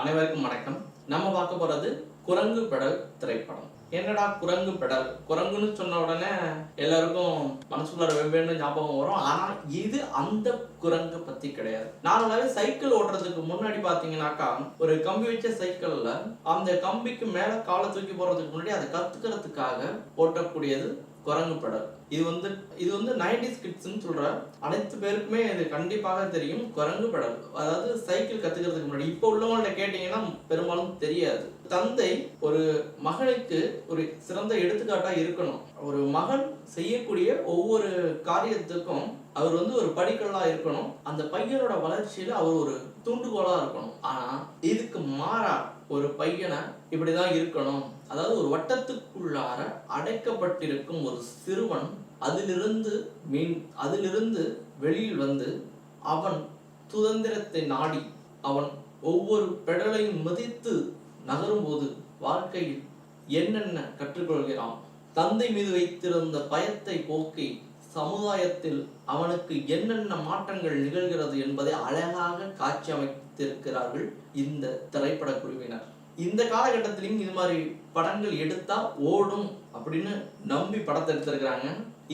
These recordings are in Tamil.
அனைவருக்கும் வணக்கம். நம்ம பார்க்க போறது குரங்கு பெடல் திரைப்படம். என்னடா குரங்கு பெடல்? குரங்குன்னு சொன்ன உடனே எல்லாருக்கும் மனசுக்குள்ள வெவ்வேறு ஞாபகம் வரும். ஆனா இது அந்த குரங்கு பத்தி கிடையாது. நார்மலாவே சைக்கிள் ஓட்டுறதுக்கு முன்னாடி பாத்தீங்கன்னாக்கா ஒரு கம்பி வச்ச சைக்கிள்ல அந்த கம்பிக்கு மேல காலை தூக்கி போறதுக்கு முன்னாடி அதை கத்துக்கிறதுக்காக ஓட்டக்கூடியது குரங்கு படம் இது வந்து இது வந்து நைன்டிஸ் கிட்ஸ்னு சொல்ற. அனைத்து பேருக்குமே இது கண்டிப்பாக தெரியும். குரங்கு படம் அதாவது சைக்கிள் கத்துக்கிறதுக்கு முன்னாடி. இப்போ உள்ளவங்கள்ட்ட கேட்டீங்கன்னா பெரும்பாலும் தெரியாது. தந்தை ஒரு மகனுக்கு ஒரு சிறந்த எடுத்துக்காட்டா இருக்கணும். ஒரு மகன் செய்யக்கூடிய ஒவ்வொரு காரியத்துக்கும் அவர் வந்து ஒரு படிக்கல்லா இருக்கணும். அந்த பையனோட வளர்ச்சியில அவர் ஒரு தூண்டுகோலா இருக்கணும். ஆனா இதுக்கு மாறா ஒரு பையனை இப்படிதான் இருக்கணும். அதாவது ஒரு வட்டத்துக்குள்ளார அடைக்கப்பட்டிருக்கும் ஒரு சிறுவன் அதிலிருந்து மீன் அதிலிருந்து வெளியில் வந்து அவன் சுதந்திரத்தை நாடி அவன் ஒவ்வொரு பெடலையும் மதித்து நகரும்போது வாழ்க்கையில் என்னென்ன கற்றுக்கொள்கிறான்? தந்தை மீது வைத்திருந்த பயத்தை போக்கி சமுதாயத்தில் அவனுக்கு என்னென்ன மாற்றங்கள் நிகழ்கிறது என்பதை அழகாக காட்சி அமைத்திருக்கிறார்கள் இந்த திரைப்பட குழுவினர். இந்த காலகட்டத்திலையும் இது மாதிரி படங்கள் எடுத்தா ஓடும் அப்படின்னு நம்பி படத்தை எடுத்திருக்கிறாங்க.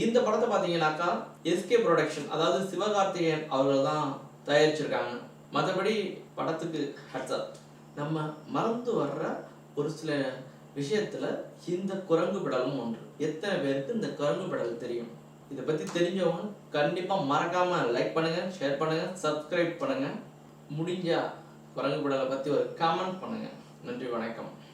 இந்த படத்தை பார்த்தீங்கன்னாக்கா எஸ்கே ப்ரொடக்ஷன் அதாவது சிவகார்த்திகேயன் அவர்கள் தான் தயாரிச்சிருக்காங்க. மற்றபடி படத்துக்கு ஹட்ஸ்அப் நம்ம மறந்து வர்ற ஒரு சில விஷயத்துல இந்த குரங்கு படலும் ஒன்று. எத்தனை பேருக்கு இந்த குரங்கு படல் தெரியும்? இதை பத்தி தெரிஞ்சவங்க கண்டிப்பா மறக்காம லைக் பண்ணுங்க ஷேர் பண்ணுங்க சப்ஸ்கிரைப் பண்ணுங்க. முடிஞ்சா குரங்கு படலை பத்தி ஒரு கமெண்ட் பண்ணுங்க. நன்றி வணக்கம்.